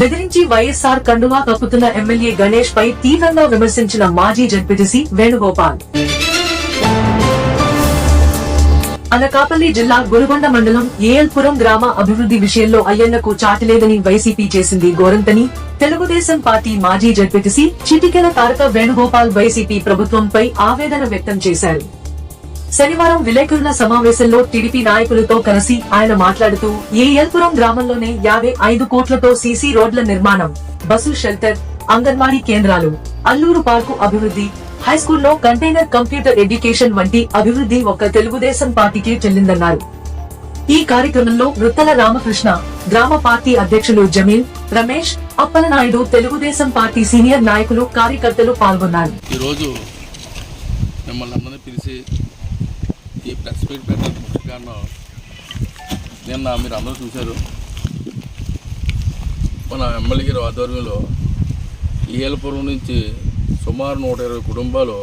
బెదిరించి వైఎస్ఆర్ కండువా కప్పుతున్న ఎమ్మెల్యే గణేష్ పై తీవ్రంగా విమర్శించిన మాజీ జడ్పీటీసీ వేణుగోపాల్. అనకాపల్లి జిల్లా గురుగొండ మండలం ఏఎల్పురం గ్రామ అభివృద్ధి విషయంలో అయ్యన్నకు చాటలేదని వైసీపీ చేసింది గోరంతని. తెలుగుదేశం పార్టీ మాజీ జడ్పీటీసీ చిటికెల తారక వేణుగోపాల్ వైసీపీ ప్రభుత్వంపై ఆవేదన వ్యక్తం చేశారు. శనివారం విలేకరుల సమావేశంలో టీడీపీ నాయకులతో కలిసి ఆయన మాట్లాడుతూ ఏఎల్పురం గ్రామంలోనే యాభై ఐదు కోట్లతో సీసీ రోడ్ల నిర్మాణం బస్సు షెల్టర్ అంగన్వాడీ కేంద్రాలు అల్లూరు పార్కు అభివృద్ధి హై స్కూల్లో కంటైనర్ కంప్యూటర్ ఎడ్యుకేషన్ వంటి అభివృద్ధి ఒక్క తెలుగుదేశం పార్టీకి చెల్లిందన్నారు. ఈ కార్యక్రమంలో వృత్తల రామకృష్ణ గ్రామ పార్టీ అధ్యక్షులు జమీల్ రమేష్ అప్పలనాయుడు తెలుగుదేశం పార్టీ సీనియర్ నాయకులు కార్యకర్తలు పాల్గొన్నారు. ఈరోజు మిమ్మల్ని అందరినీ పిలిచి ఈ ప్రెస్ మీట్ పెట్టడానికి ముఖ్య కారణం నిన్న మీరు అందరూ చూశారు. మన ఎమ్మెల్యే గారి ఆధ్వర్యంలో ఈఎలపురం నుంచి సుమారు నూట ఇరవై కుటుంబాలు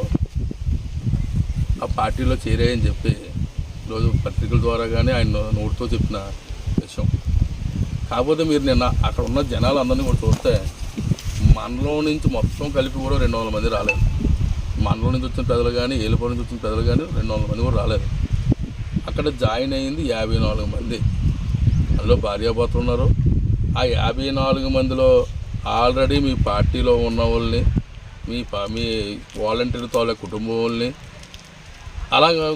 ఆ పార్టీలో చేరాయని చెప్పి ఈరోజు పత్రికల ద్వారా కానీ ఆయన నోటితో చెప్పిన విషయం. కాకపోతే మీరు నిన్న అక్కడ ఉన్న జనాలు అందరినీ కూడా చూస్తే మనలో నుంచి మొత్తం కలిపి కూడా రెండు వందల మంది రాలేదు. మనలో నుంచి వచ్చిన ప్రజలు కానీ ఏలుపురం నుంచి వచ్చిన ప్రజలు కానీ రెండు వందల మంది కూడా రాలేదు. అక్కడ జాయిన్ అయ్యింది యాభై నాలుగు మంది. అందులో భార్యాభర్తలు ఉన్నారు. ఆ యాభై నాలుగు మందిలో ఆల్రెడీ మీ పార్టీలో ఉన్న వాళ్ళని మీ మీ వాలంటీర్ తాలూకు కుటుంబం వాళ్ళని అలాగా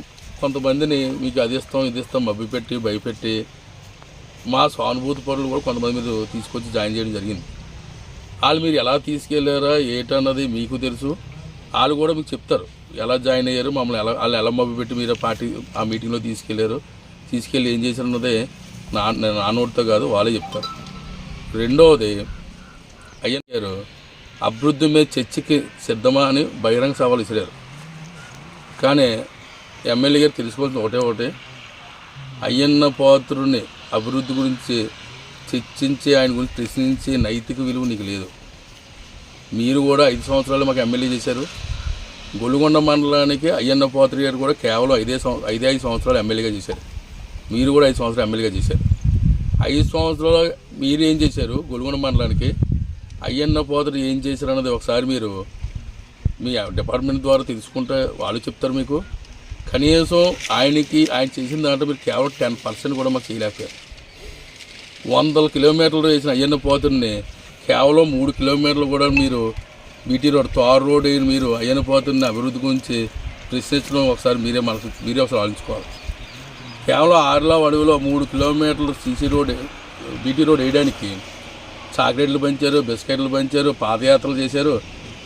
కొంతమందిని మీకు అది ఇస్తాం ఇది ఇస్తాం మబ్బిపెట్టి భయపెట్టి మా సానుభూతి పరులు కూడా కొంతమంది మీరు తీసుకొచ్చి జాయిన్ చేయడం జరిగింది. వాళ్ళు మీరు ఎలా తీసుకెళ్ళారా ఏటన్నది మీకు తెలుసు. వాళ్ళు కూడా మీకు చెప్తారు. ఎలా జాయిన్ అయ్యారు మమ్మల్ని ఎలా వాళ్ళు ఎలా మభ్యపెట్టి మీరు పార్టీ ఆ మీటింగ్లో తీసుకెళ్ళారు తీసుకెళ్ళి ఏం చేశారు అన్నదే నా నేను నా నోటితో కాదు వాళ్ళే చెప్తారు. రెండవది అయ్యన్ గారు అభివృద్ధి మీద చర్చకి సిద్ధమా అని బహిరంగ సవాలు ఇసిరారు కానీ ఎమ్మెల్యే గారు తెలుసుకోవాల్సిన ఒకటే ఒకటే అయ్యన్న పాత్రుని అభివృద్ధి గురించి చర్చించి ఆయన గురించి ప్రశ్నించే నైతిక విలువ నీకు లేదు. మీరు కూడా ఐదు సంవత్సరాలు మాకు ఎమ్మెల్యే చేశారు. గొలుగొండ మండలానికి అయ్యన్న పాత్రి గారు కూడా కేవలం ఐదే సంవ ఐదే ఐదు సంవత్సరాలు ఎమ్మెల్యేగా చేశారు. మీరు కూడా ఐదు సంవత్సరాలు ఎమ్మెల్యేగా చేశారు. ఐదు సంవత్సరాలు మీరు ఏం చేశారు? గొలుగొండ మండలానికి అయ్యన్న పాత్రి ఏం చేశారు అన్నది ఒకసారి మీరు మీ డిపార్ట్మెంట్ ద్వారా తెలుసుకుంటే వాళ్ళు చెప్తారు మీకు. కనీసం ఆయనకి ఆయన చేసిన దాంట్లో మీరు కేవలం టెన్ పర్సెంట్ కూడా మాకు చేయలేకపోయారు. వందల కిలోమీటర్లు వేసిన అయ్యన్న పోతుని కేవలం మూడు కిలోమీటర్లు కూడా మీరు బీటీ రోడ్ తార్ రోడ్ అయిన మీరు అయ్యన్న అభివృద్ధి గురించి ప్రశ్నించడం ఒకసారి మీరే మనసు మీరే ఒకసారి ఆలోచించుకోవాలి. కేవలం ఆర్లా అడవిలో మూడు కిలోమీటర్లు సీసీ రోడ్ బీటీ రోడ్ వేయడానికి చాక్లెట్లు పంచారు బిస్కెట్లు పంచారు పాదయాత్రలు చేశారు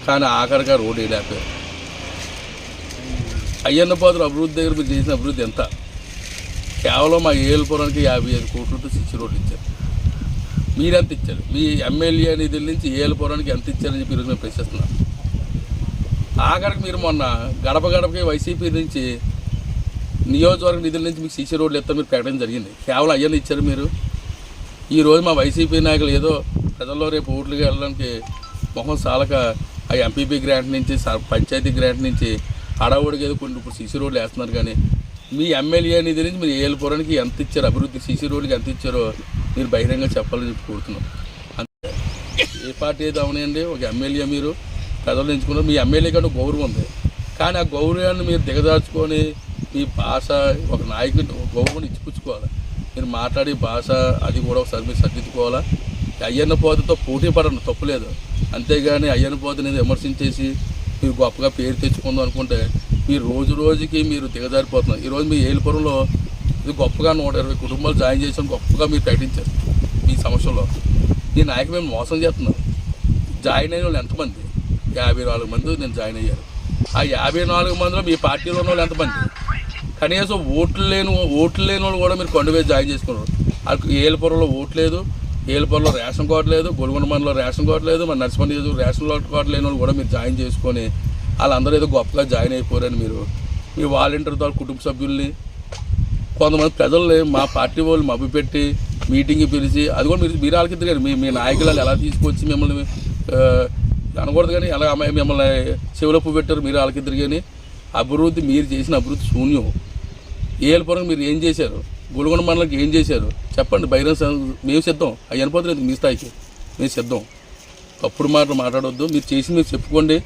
కానీ ఆఖరిగా రోడ్ వేయలేకపోయారు అయ్యన్న అభివృద్ధి దగ్గర మీరు చేసిన అభివృద్ధి ఎంత? కేవలం మా ఏలుపురానికి యాభై ఐదు కోట్లతో సిక్స్ రోడ్లు ఇచ్చారు. మీరు ఎంత ఇచ్చారు? మీ ఎమ్మెల్యే నిధుల నుంచి ఏలుపురానికి ఎంత ఇచ్చారని చెప్పి ఈరోజు మేము ప్రశ్నిస్తున్నాం. ఆఖరికి మీరు మొన్న గడప గడపకి వైసీపీ నుంచి నియోజకవర్గ నిధుల నుంచి మీకు సీసీ రోడ్లు ఎత్తా మీరు పెట్టడం జరిగింది. కేవలం అయ్యని ఇచ్చారు మీరు. ఈ రోజు మా వైసీపీ నాయకులు ఏదో ప్రజల్లో రేపు ఓట్లుగా వెళ్ళడానికి మొహం సాలక ఆ ఎంపీపీ గ్రాంట్ నుంచి పంచాయతీ గ్రాంట్ నుంచి అడవుడికి ఏదో కొన్ని ఇప్పుడు సీసీ రోడ్లు వేస్తున్నారు కానీ మీ ఎమ్మెల్యే నిధి నుంచి మీరు ఏలుపురానికి ఎంత ఇచ్చారు? అభివృద్ధి సీసీ రోడ్లకి ఎంత ఇచ్చారో మీరు బహిరంగ చెప్పాలని చెప్పి కోరుతున్నాం. అంతే. ఏ పార్టీ అయితే అవనండి ఒక ఎమ్మెల్యే మీరు ప్రజలు ఎంచుకున్నారు మీ ఎమ్మెల్యే కంటే గౌరవం ఉంది. కానీ ఆ గౌరవాన్ని మీరు దిగదార్చుకొని మీ భాష ఒక నాయకుడి ఒక గౌరవాన్ని ఇచ్చిపుచ్చుకోవాలి. మీరు మాట్లాడే భాష అది కూడా ఒకసారి మీరు సర్దిద్దుకోవాలా? అయ్యన్న పోతతో పోటీ పడను తప్పులేదు అంతేగాని అయ్యన్న పోతని విమర్శించేసి మీరు గొప్పగా పేరు తెచ్చుకుందాం అనుకుంటే మీరు రోజు రోజుకి మీరు దిగజారిపోతున్నారు. ఈరోజు మీ ఏలుపురంలో ఇది గొప్పగా నూట ఇరవై కుటుంబాలు జాయిన్ చేసాం గొప్పగా మీరు ప్రకటించారు మీ సమస్యలో ఈ నాయకు మేము మోసం చేస్తున్నాం జాయిన్ అయిన వాళ్ళు ఎంతమంది? యాభై నాలుగు మంది నేను జాయిన్ అయ్యారు ఆ యాభై నాలుగు మందిలో మీ పార్టీలో ఉన్న వాళ్ళు ఎంతమంది? కనీసం ఓట్లు లేని ఓట్లు లేని వాళ్ళు కూడా మీరు కొండవే జాయిన్ చేసుకున్నారు. వాళ్ళకి ఏలపురంలో ఓటు లేదు ఏలుపూర్లో రేషన్ కార్డు లేదు గొలుగొండ మండలంలో రేషన్ కార్డు లేదు మన నర్సిపల్లి రేషన్ కార్డు లేని వాళ్ళు కూడా మీరు జాయిన్ చేసుకొని వాళ్ళందరూ ఏదో గొప్పగా జాయిన్ అయిపోరని మీరు మీ వాలంటీర్ ద్వారా కుటుంబ సభ్యుల్ని కొంతమంది ప్రజల్ని మా పార్టీ వాళ్ళు మభ్యపెట్టి మీటింగ్ పిలిచి అది కూడా మీరు మీరు వాళ్ళకి మీ మీ నాయకులను ఎలా తీసుకొచ్చి మిమ్మల్ని అనకూడదు కానీ ఎలా అమ్మాయి మిమ్మల్ని చెవులప్పు పెట్టారు మీరు వాళ్ళకి కానీ అభివృద్ధి మీరు చేసిన అభివృద్ధి శూన్యం. ఏలపురం మీరు ఏం చేశారు? గుడిగొండ మండలంకి ఏం చేశారు? చెప్పండి బహిరంగ మేము సిద్ధం. అవి అనిపోతుంది మీ స్థాయికి. మేము సిద్ధం. తప్పుడు మాటలు మాట్లాడొద్దు. మీరు చేసింది మీరు చెప్పుకోండి.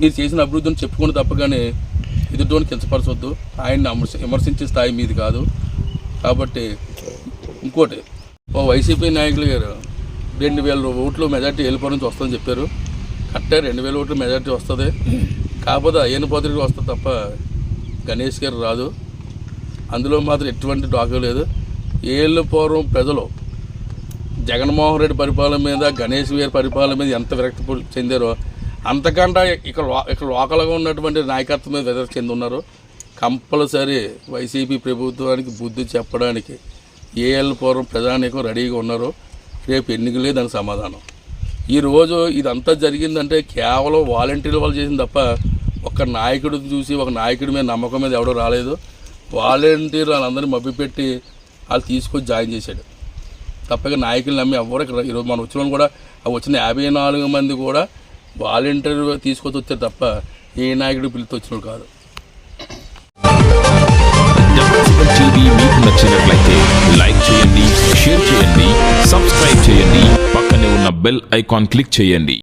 మీరు చేసిన అభివృద్ధిని చెప్పుకోండి తప్ప కానీ ఎదుటోని కించపరచవద్దు ఆయన్ని అమర్శ- విమర్శించే స్థాయి మీది కాదు. కాబట్టి ఇంకోటి ఓ వైసీపీ నాయకులు గారు రెండు వేల ఓట్లు మెజార్టీ వెళ్ళిపోవడం నుంచి వస్తుందని చెప్పారు. కట్టే రెండు వేల ఓట్లు మెజార్టీ వస్తుంది. కాకపోతే అయ్యన పోతరికి వస్తుంది తప్ప గణేష్ గారు రాదు. అందులో మాత్రం ఎటువంటి డాక్టర్ లేదు. ఏళ్ళు పూర్వం ప్రజలు జగన్మోహన్ రెడ్డి పరిపాలన మీద గణేష్ గారి పరిపాలన మీద ఎంత విరక్తి చెందారో అంతకంటే ఇక్కడ లో- ఇక్కడ లోకల్గా ఉన్నటువంటి నాయకత్వం మీద ఎదురు చెంది ఉన్నారు. కంపల్సరీ వైసీపీ ప్రభుత్వానికి బుద్ధి చెప్పడానికి ఏఎల్ పూర్వం ప్రధానికం రెడీగా ఉన్నారు. రేపు ఎన్నికలే దానికి సమాధానం. ఈరోజు ఇదంతా జరిగిందంటే కేవలం వాలంటీర్ వాళ్ళు చేసింది తప్ప ఒక నాయకుడు చూసి ఒక నాయకుడి మీద నమ్మకం మీద ఎవడో రాలేదు. వాలంటీర్ వాళ్ళందరినీ మభ్యపెట్టి వాళ్ళు తీసుకొచ్చి జాయిన్ చేశాడు. తప్పక నాయకులు నమ్మి ఎవరు ఇక్కడ ఈరోజు మనం వచ్చిన కూడా వచ్చిన యాభై నాలుగు మంది కూడా వాలంటీర్ తీసుకొచ్చి వచ్చారు తప్ప ఏ నాయకుడు పిలిచి వచ్చిన కాదు. మీకు నచ్చినట్లయితే లైక్ చేయండి షేర్ చేయండి సబ్స్క్రైబ్ చేయండి పక్కనే ఉన్న బెల్ ఐకాన్ క్లిక్ చేయండి.